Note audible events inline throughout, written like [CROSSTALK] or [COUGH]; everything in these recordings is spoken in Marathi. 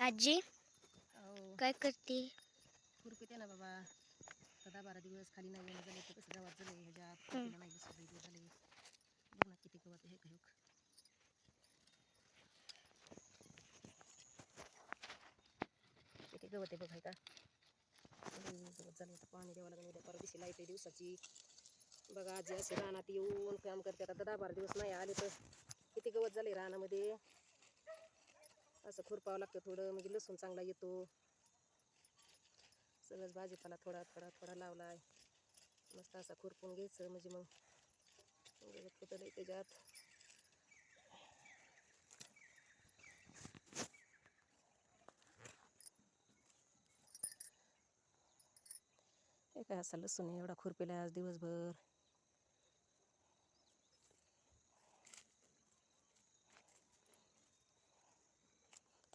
आजी काय करते? ना बाबा. दहा बारा दिवस खाली नाही येणं झाले तर कसं गावात झालं ह्याच्यात खुरपीला नाही झाले. बघ ना किती गवत हे काही किती गवत आहे बघ आहे का. गवत झालं पाणी द्यावं लागेल उद्या परवा दिवशी लाइट आहे दिवसाची. बघा आजी असे रानात येऊन काम करते. आता दहा बारा दिवस नाही आले तर किती गवत झाले रानामध्ये. असं खुरपावं लागतं थोडं म्हणजे लसूण चांगला येतो. सगळंच भाजीपाला थोडा थोडा थोडा लावलाय. मस्त असा खुरपून घ्यायचं म्हणजे मग म्हणजे गवत कुठं नाही त्याच्यात. हे काय असा लसूण आहे, एवढा खुरपेला आज दिवसभर.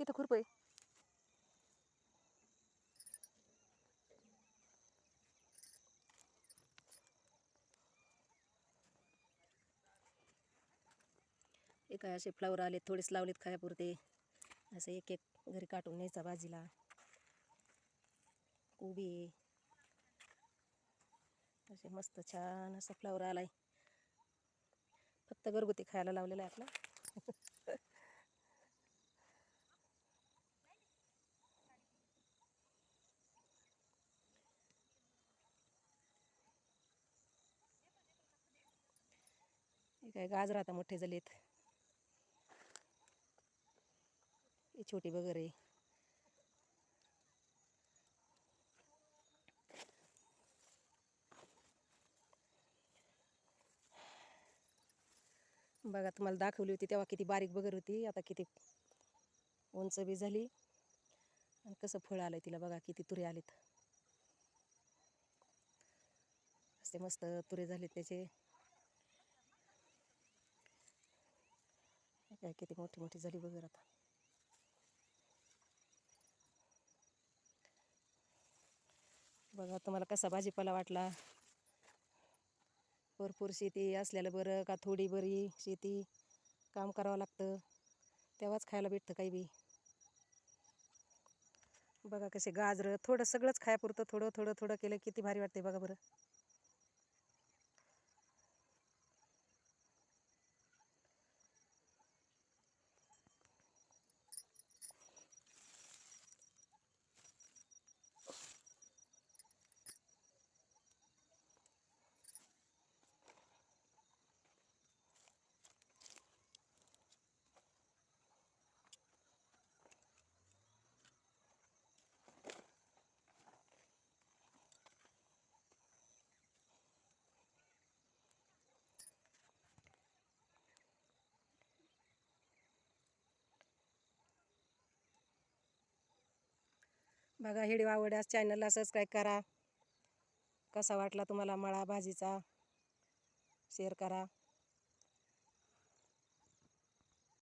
तिथं खुरप आहे. हे काय असे फ्लावर आले थोडेच लावलेत खायापुरते. असं एक एक घरी काटून न्यायचा भाजीला. कोबी आहे. असे मस्त छान असा फ्लावर आलाय. फक्त घरगुती खायला लावलेला आहे आपला. [LAUGHS] काय गाजर आता मोठे झालेत. आहेत छोटी वगैरे. बघा तुम्हाला दाखवली होती तेव्हा किती बारीक बगर होती आता किती उंच बी झाली. आणि कसं फळ आलं तिला बघा किती तुरे आलेत. असे मस्त तुरे झालेत त्याचे. हे काय किती मोठी मोठी झाली बघ आता. बघा तुम्हाला कसा भाजीपाला वाटला. भरपूर शेती असलेलं बरं का थोडी बरी शेती काम करावं लागतं. तेव्हाच खायला भेटतं काही बी. बघा कसे गाजरं थोडं सगळंच खायापुरतं थोडं थोडं थोडं केलं किती भारी वाटते बघा बरं. बघा व्हिडिओ आवडल्यास चॅनलला सबस्क्राईब करा. कसा वाटला तुम्हाला मळा भाजीचा? शेअर करा.